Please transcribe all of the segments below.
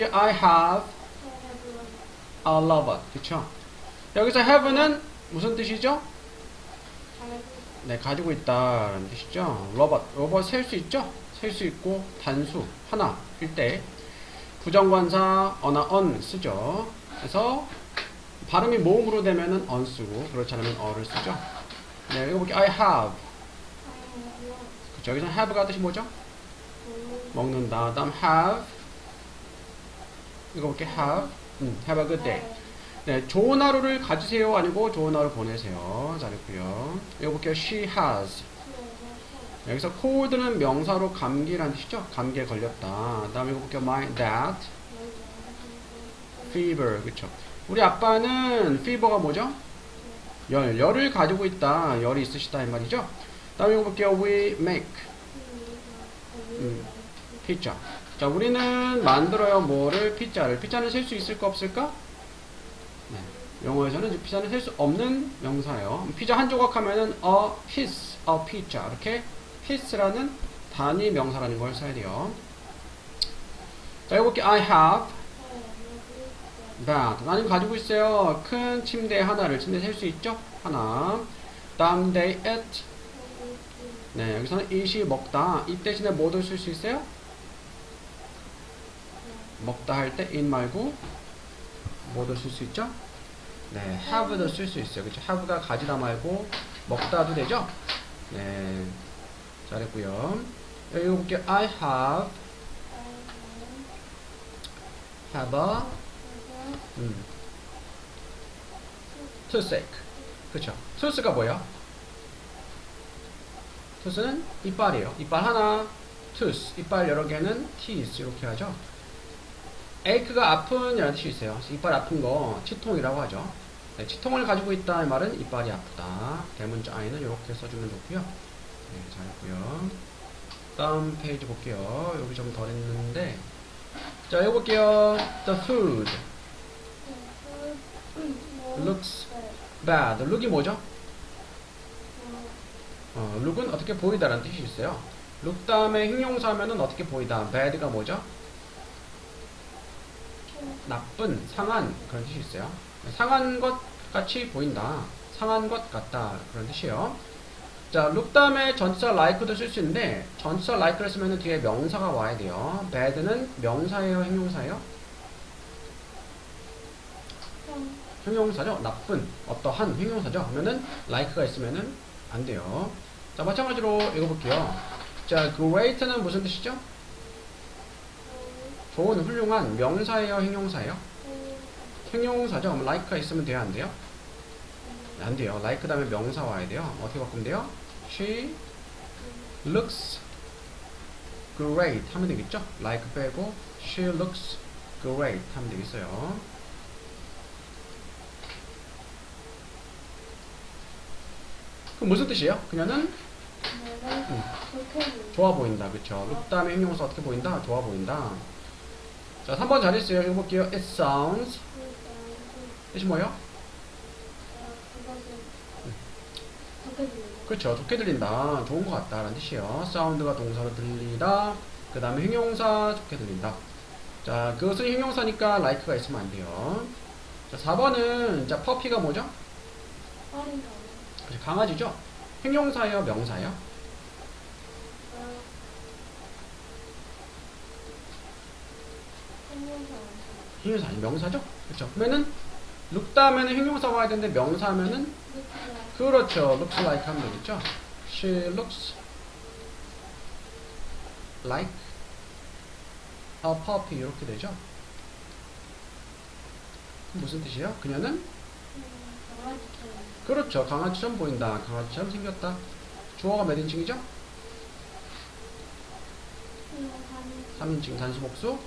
볼게요. I have a lover. 그쵸? 여기서 have는 무슨 뜻이죠? 네, 가지고 있다 라는 뜻이죠. 로봇, 로봇 셀 수 있죠? 셀 수 있고 단수 하나일 때 부정관사 어나 on 쓰죠. 그래서 발음이 모음으로 되면은 on 쓰고 그렇지 않으면 어를 쓰죠. 네, 이거 볼게요. I have. 그쵸? 여기서 have가 뜻이 뭐죠? 먹는다. 다음 have. 이거 볼게요. have. 음, have a good day. 네, 좋은 하루를 가지세요 아니고 좋은 하루 보내세요. 잘했고요. 이거 볼게요. She has. 여기서 cold는 명사로 감기라는 뜻이죠. 감기에 걸렸다. 다음에 이거 볼게요. My dad fever. 그쵸. 우리 아빠는 fever가 뭐죠? 열. 열을 가지고 있다. 열이 있으시다 이 말이죠. 다음에 이거 볼게요. We make 음, 피 자. 자, 우리는 만들어요. 뭐를? 피자를. 피자는 셀 수 있을까 없을까? 네. 영어에서는 피자는 셀 수 없는 명사예요. 피자 한 조각 하면은 a piece, a pizza. 이렇게 piece라는 단위 명사라는 걸 써야 돼요. 자, 볼게요. I have that. 나는 가지고 있어요. 큰 침대 하나를. 침대 셀 수 있죠? 하나. 다음 they ate. 네, 여기서는 eat이 먹다. 이 대신에 뭐도 쓸수 있어요? 먹다 할 때 in 말고 뭐도 쓸 수 있죠? 네, have도 쓸 수 있어요. 그렇죠? have가 가지다 말고 먹다도 되죠? 네, 잘했고요. 여기 볼게요. I have, have a, 음, toothache. 그렇죠? tootha가 뭐예요? tooth는 이빨이에요. 이빨 하나, tooth, 이빨 여러 개는 teeth 이렇게 하죠. Ache가 아픈 이라는 뜻이 있어요. 이빨 아픈 거 치통이라고 하죠. 네, 치통을 가지고 있다는 말은 이빨이 아프다. 대문자 i는 이렇게 써주면 좋고요. 네, 잘했고요. 다음 페이지 볼게요. 여기 좀 덜 했는데 자, 여기 볼게요. The food looks bad. look이 뭐죠? 어, look은 어떻게 보이다라는 뜻이 있어요. look 다음에 형용사 하면은 어떻게 보이다. bad가 뭐죠? 나쁜, 상한 그런 뜻이 있어요. 상한 것 같이 보인다. 상한 것 같다. 그런 뜻이에요. 자, look 다음에 전치사 like도 쓸 수 있는데 전치사 like를 쓰면 뒤에 명사가 와야 돼요. bad는 명사예요, 형용사예요? 형용사죠. 나쁜, 어떠한 형용사죠. 하면은 like가 있으면은 안 돼요. 자, 마찬가지로 읽어볼게요. 자, great는 무슨 뜻이죠? 좋은, 훌륭한 명사예요, 형용사예요? 형용사죠. 그럼 like가 있으면 돼요, 안 돼요? 네, 안 돼요. like 다음에 명사 와야 돼요. 어떻게 바꾸면 돼요? She looks great 하면 되겠죠? like 빼고 she looks great 하면 되겠어요. 그럼 무슨 뜻이에요? 그녀는 좋아 보인다. 그쵸? look 다음에 형용사 어떻게 보인다? 좋아 보인다. 자, 3번 잘했어요. 이거 볼게요. It sounds. 뜻이 뭐예요? 그렇죠. 좋게 들린다. 좋은 것 같다. 라는 뜻이에요. 사운드가 동사로 들리다. 그 다음에 형용사 좋게 들린다. 자, 그것은 형용사니까 like가 있으면 안 돼요. 자, 4번은, 자, 퍼피가 뭐죠? 그렇죠. 강아지죠? 형용사예요? 명사예요? 형용사 아니 명사죠? 그렇죠. 그러면은 look 다음에는 형용사 와야 되는데 명사 하면은 그렇죠. looks like 하면 되겠죠. She looks like a puppy 이렇게 되죠. 무슨 뜻이에요? 그녀는 그렇죠. 강아지처럼 보인다. 강아지처럼 생겼다. 주어가 몇 인칭이죠? 3인칭 단수 복수.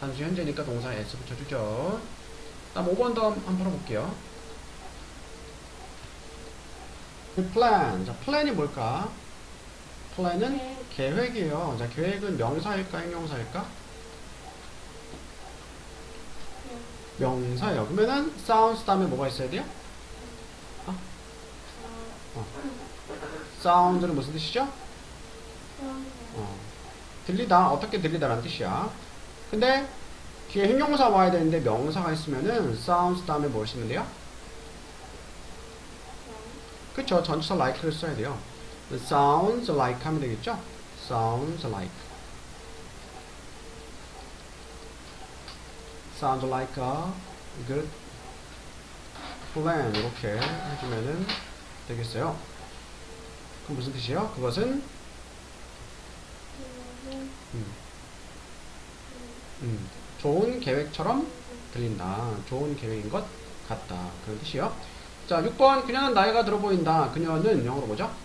단수 현재니까 동사에 s 붙여주죠. 다음 5번 더 한번 풀어볼게요. plan. 자, plan이 뭘까? plan은 계획이에요. 자, 계획은 명사일까, 형용사일까? 명사예요. 그러면은 sounds 다음에 뭐가 있어야 돼요? sound는 무슨 뜻이죠? 어, 들리다. 어떻게 들리다라는 뜻이야. 근데 뒤에 형용사 와야 되는데 명사가 있으면은 sounds 다음에 뭘 쓰면 돼요? 그쵸. 전치사 like를 써야 돼요. Sounds like 하면 되겠죠? sounds like. sounds like a good plan. 이렇게 해주면은 되겠어요. 그럼 무슨 뜻이에요? 그것은? 음, 음, 좋은 계획처럼 들린다 좋은 계획인 것 같다 그런 뜻이요 자 6번 그녀는 나이가 들어 보인다 그녀는 영어로 뭐죠?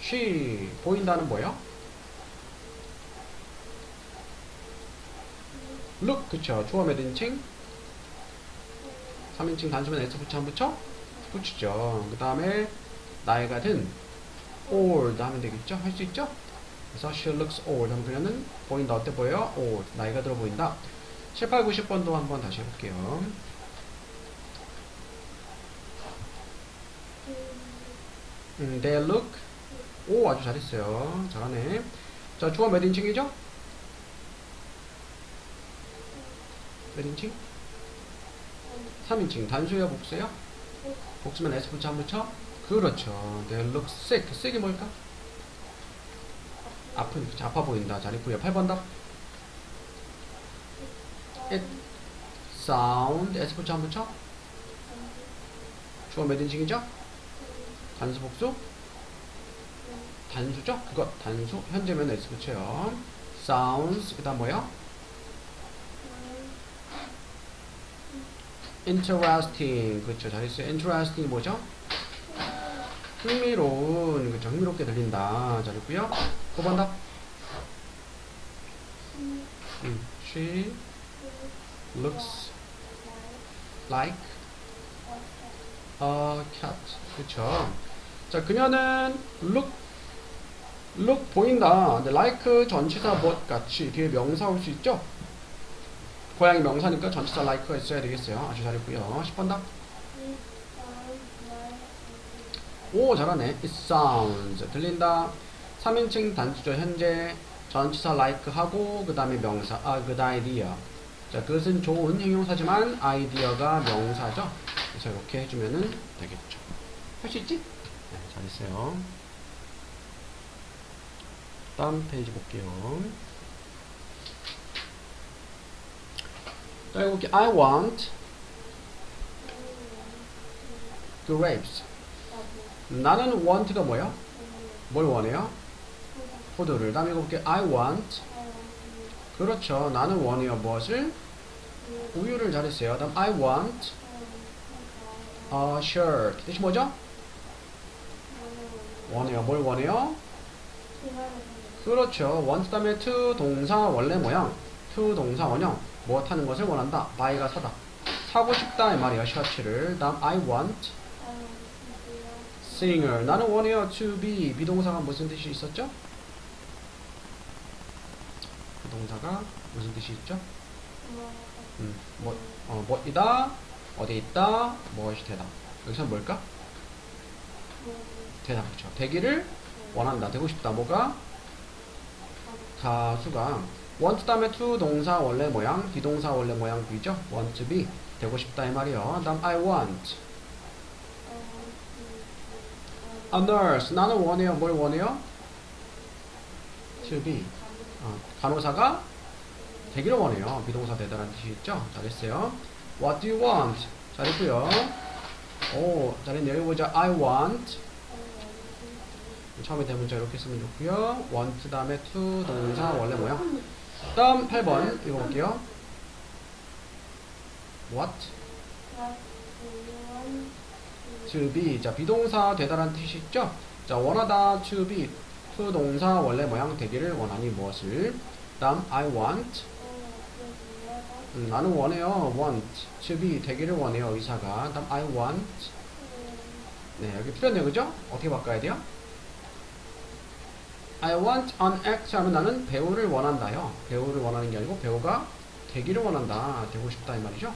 she 보인다는 뭐예요? look 그쵸 주어 몇 인칭? 3인칭 단수면 S 붙여 안 붙여? 붙이죠 그 다음에 나이가 든 old 하면 되겠죠? 할 수 있죠? 그래서 she looks old 하면 보인다 어때 보여요? old 나이가 들어 보인다 7, 8, 90번도 한번 다시 해볼게요 음, they look 오 아주 잘했어요 잘하네 자 주어 몇 인칭이죠? 몇 인칭? 3인칭 단수예요 복수예요? 복수면 S 붙여 안 붙여? 그렇죠 they look sick sick이 뭘까? 아픈 아파 보인다 잘했고요 8번 답 it sound S 붙여 안 붙여? 주어 몇 인칭이죠? 단수 복수? 단수죠? 그거 단수 현재면 S 붙여요 sounds 그 다음 뭐야? interesting 그렇죠 잘했어요 interesting 뭐죠? 흥미로운 그렇죠 흥미롭게 들린다. 잘했고요. 9번 답 음, she looks like a cat. 그렇죠 자 그녀는 look look 보인다. 근데 like 전치사 what 같이 뒤에 명사 올 수 있죠? 고양이 명사니까 전치사 like가 있어야 되겠어요. 아주 잘했고요. 10번 답 오 잘하네. It sounds. 들린다. 3인칭 단수죠. 현재 전치사 like 하고 그 다음에 명사 아 good idea. 자 그것은 좋은 형용사지만 아이디어가 명사죠. 그래서 이렇게 해주면은 되겠죠. 할 수 있지? 네 잘했어요. 다음 페이지 볼게요. 자 볼게요. I want grapes 나는 want가 뭐야? 뭘 원해요? 포도를. 다음에 볼게요. I want. 그렇죠. 나는 원해요. 무엇을? 우유를 잘했어요. 다음 I want a shirt. 뜻이 뭐죠? 원해요. 뭘 원해요? 그렇죠. want 다음에 to 동사 원래 모양. to 동사 원형. 무엇 하는 것을 원한다. buy가 사다. 사고 싶다 이 말이에요. 셔츠를. 다음 I want singer. 나는 원해요. to be. 비동사가 무슨 뜻이 있었죠? 비동사가 무슨 뜻이 있죠? 음, 뭐, 어, 뭐 이다, 어디 있다, 무엇이 되다. 여기서 뭘까? 되다, 그렇죠. 되기를 원한다, 되고 싶다. 뭐가? 가수가 want 다음에 to 동사 원래 모양, 비동사 원래 모양 B죠? want to be. 되고 싶다 이 말이요. 다음 I want a nurse. 나는 원해요. 뭘 원해요? to be. 어, 간호사가 되기를 원해요. 비동사 되다라는 뜻이 있죠? 잘했어요. What do you want? 잘했고요. 오, 잘했네요. 여기 보자. I want. 처음에 대문자 이렇게 쓰면 좋고요. want 다음에 to 동사 원래 모양. 다음 8번 읽어볼게요. What? To be. 자, 비동사 되다라는 뜻이 있죠? 자, 원하다 to be. to 동사 원래 모양 되기를 원하니 무엇을? 다음 I want. 음, 나는 원해요. want to be 되기를 원해요. 의사가. 다음 I want. 네, 여기 틀렸네요. 그죠? 어떻게 바꿔야 돼요? I want an act 하면 나는 배우를 원한다요. 배우를 원하는 게 아니고 배우가 되기를 원한다. 되고 싶다 이 말이죠.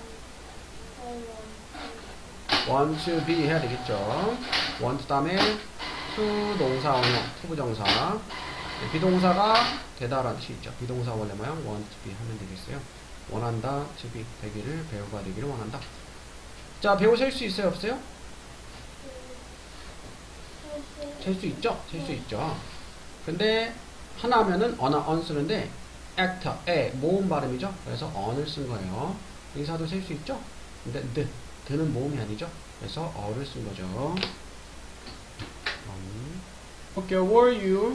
Want 해야 되겠죠. want 다음에 to 동사 원형, to 부정사. 네, 비동사가 되다라는 뜻이 있죠. 비동사 원래 모양 to be 하면 되겠어요. 원한다, to 되기를 배우가 되기를 원한다. 자, 배우 셀 수 있어요, 없어요? 셀 수 있죠? 셀 수 있죠. 근데 하나 하면은 어나 언 쓰는데 actor, 에 모음 발음이죠. 그래서 on을 쓴 거예요. 의사도 셀 수 있죠? 근데 the, the는 모음이 아니죠. 그래서 어를 쓴 거죠. 음. Okay, were you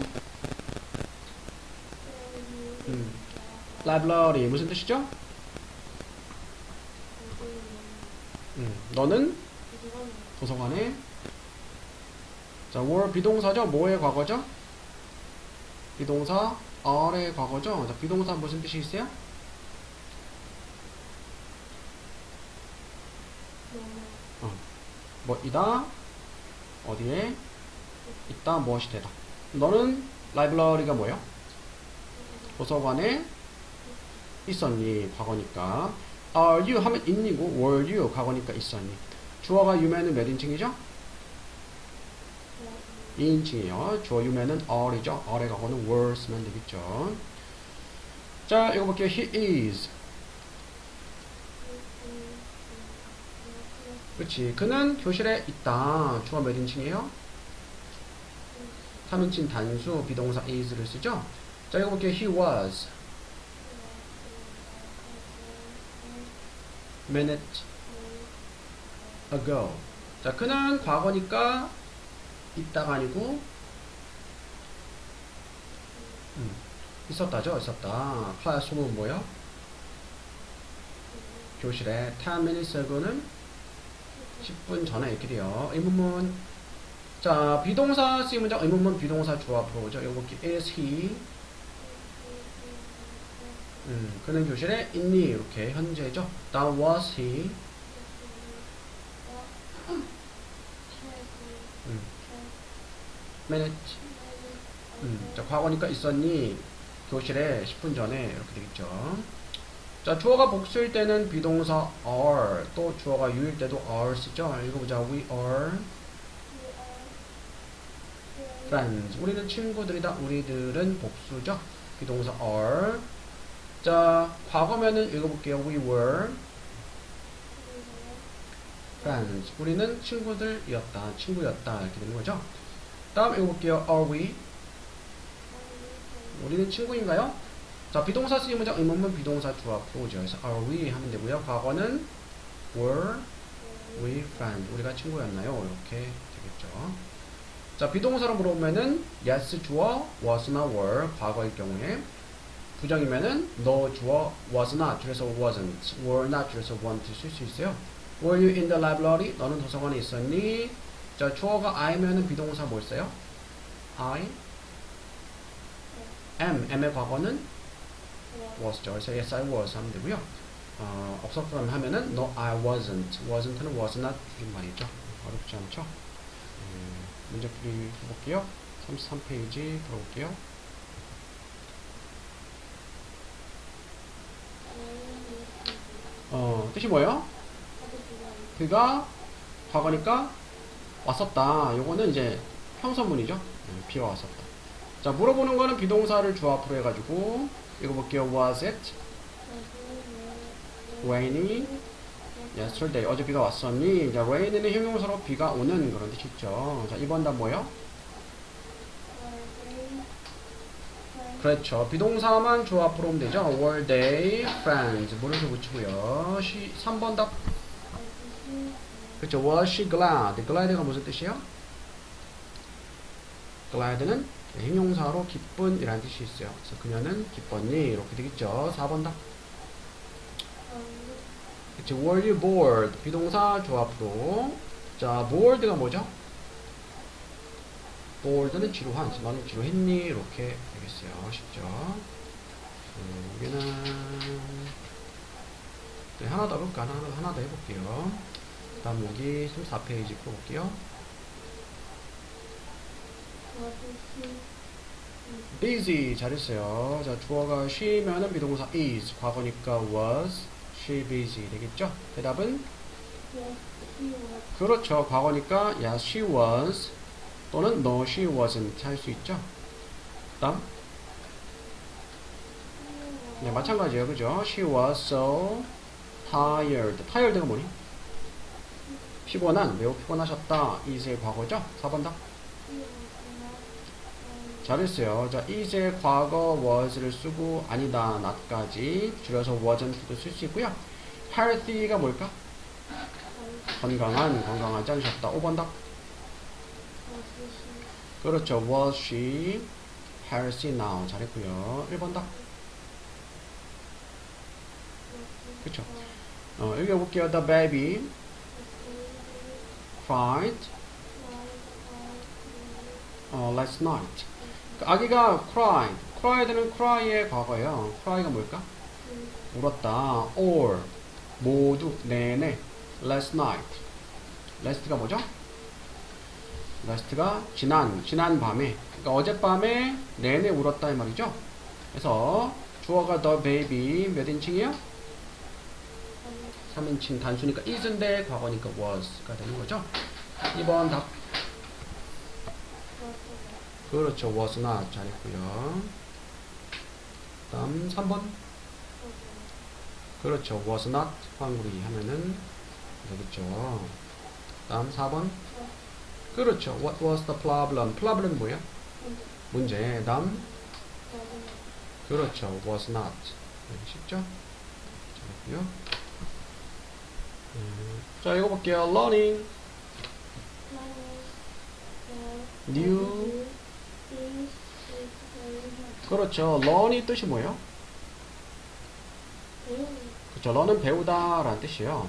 음. library 무슨 뜻이죠? 음. 너는 도서관에 자, were 비동사죠? 뭐의 과거죠? 비동사 are의 과거죠? 자, 비동사 무슨 뜻이 있어요? 뭐 이다 어디에 있다 무엇이 되다. 너는 라이브러리가 뭐예요? 도서관에 있었니? 과거니까. Are you 하면 있니고 were you 과거니까 있었니? 주어가 유매는 몇 인칭이죠? 2인칭이에요. 주어 유매는 are이죠. are의 과거는 were 쓰면 되겠죠. 자 이거 볼게요. He is 그렇지 그는 교실에 있다. 주어 몇 인칭이에요? 3인칭 단수 비동사 is를 쓰죠? 자 이거 볼게요. He was. Minute ago. 자 그는 과거니까 있다가 아니고 음, 있었다죠? 있었다. 클래스룸은 뭐예요? 교실에. 10 minutes ago는 10분 전에 이렇게 돼요. 의문문. 자 비동사 쓰임 문장. 의문문 비동사 앞으로 오죠. 이거 볼게요 is he. 음, 그는 교실에 있니? 이렇게 현재죠. 다음 was he. 음, minute 음, 자, 과거니까 있었니? 교실에 10분 전에 이렇게 되겠죠. 자, 주어가 복수일 때는 비동사 are, 또 주어가 유일 때도 are 쓰죠. 읽어보자. We are friends. 우리는 친구들이다. 우리들은 복수죠. 비동사 are. 자, 과거면은 읽어볼게요. We were friends. 우리는 친구들이었다. 친구였다. 이렇게 되는 거죠. 다음 읽어볼게요. Are we? 우리는 친구인가요? 자, 비동사 쓰임 문장 의문문 비동사 주 앞으로 오죠. 그래서 are we 하면 되고요. 과거는 were we friends. 우리가 친구였나요? 이렇게 되겠죠. 자, 비동사로 물어보면은 yes 주어 was나 were 과거일 경우에 부정이면은 no 주어 was not 줄여서 wasn't were not 줄여서 weren't 쓸 수 있어요. Were you in the library? 너는 도서관에 있었니? 자, 주어가 I면은 비동사 뭐 있어요? I am, am의 과거는 was죠. 그래서 yes, I was 하면 되고요. 어, 없었던 하면은 no, I wasn't. wasn't는 was not 줄임말이죠. 어렵지 않죠? 음, 문제 풀이 해볼게요. 33페이지 들어볼게요. 어, 뜻이 뭐예요? 그가 과거니까 왔었다. 요거는 이제 평서문이죠. 네, 비가 왔었다. 자, 물어보는 거는 비동사를 주 앞으로 해가지고 읽어볼게요. Was it rainy yesterday? 어제 비가 왔었니? 자, rain은 형용사로 비가 오는 그런 뜻이 있죠. 자, 이번 답 뭐예요? 그렇죠. 비동사만 주 앞으로 오면 되죠. Were they friends? 물음표 붙이고요. 시, 3번 답. 그렇죠. Was she glad? glad가 무슨 뜻이에요? glad는 형용사로 기쁜 이라는 뜻이 있어요. 그래서 그녀는 기뻤니? 이렇게 되겠죠. 4번 답. 그치, were you bored? 비동사 주 앞으로. 자, bored가 뭐죠? bored는 지루한. 너는 지루했니? 이렇게 되겠어요. 쉽죠? 음, 여기는 네, 하나 더 해볼까? 하나, 하나 더 해볼게요. 다음 여기 34페이지 풀어볼게요. Busy 잘했어요. 자, 주어가 she면은 비동사 is, 과거니까 was, she busy 되겠죠? 대답은 그렇죠. 과거니까 yes, she was 또는 no, she wasn't 할 수 있죠. 다음 네, 마찬가지예요. 그죠? She was so tired. tired가 뭐니? 피곤한, 매우 피곤하셨다. is의 과거죠? 4번 답. 잘했어요. 자, is의 과거 was를 쓰고 아니다, not까지 줄여서 wasn't도 쓸 수 있고요. healthy가 뭘까? 건강한, 건강하지 않으셨다. 5번 답. 그렇죠. Was she healthy now? 잘했고요. 1번 답. 그쵸. 어, 읽어볼게요. The baby cried 어, last night. 그 아기가 cried. cried는 cry의 과거예요. cry가 뭘까? 울었다. all. 모두. 내내. last night. last가 뭐죠? last가 지난, 지난 밤에. 그러니까 어젯밤에 내내 울었다 이 말이죠. 그래서 주어가 the baby 몇 인칭이에요? 3인칭 단수니까 is인데 과거니까 was가 되는 거죠. 2번 답. 그렇죠. was not 잘했고요. 다음 3번. 그렇죠. was not 황구리 하면은 되겠죠. 다음 4번. 그렇죠. What was the problem? problem 뭐야? 문제. 다음. 그렇죠. was not. 쉽죠? 잘했고요. 음, 자, 읽어볼게요. learning new. 그렇죠. learn이 뜻이 뭐예요? 그렇죠. learn은 배우다 라는 뜻이에요.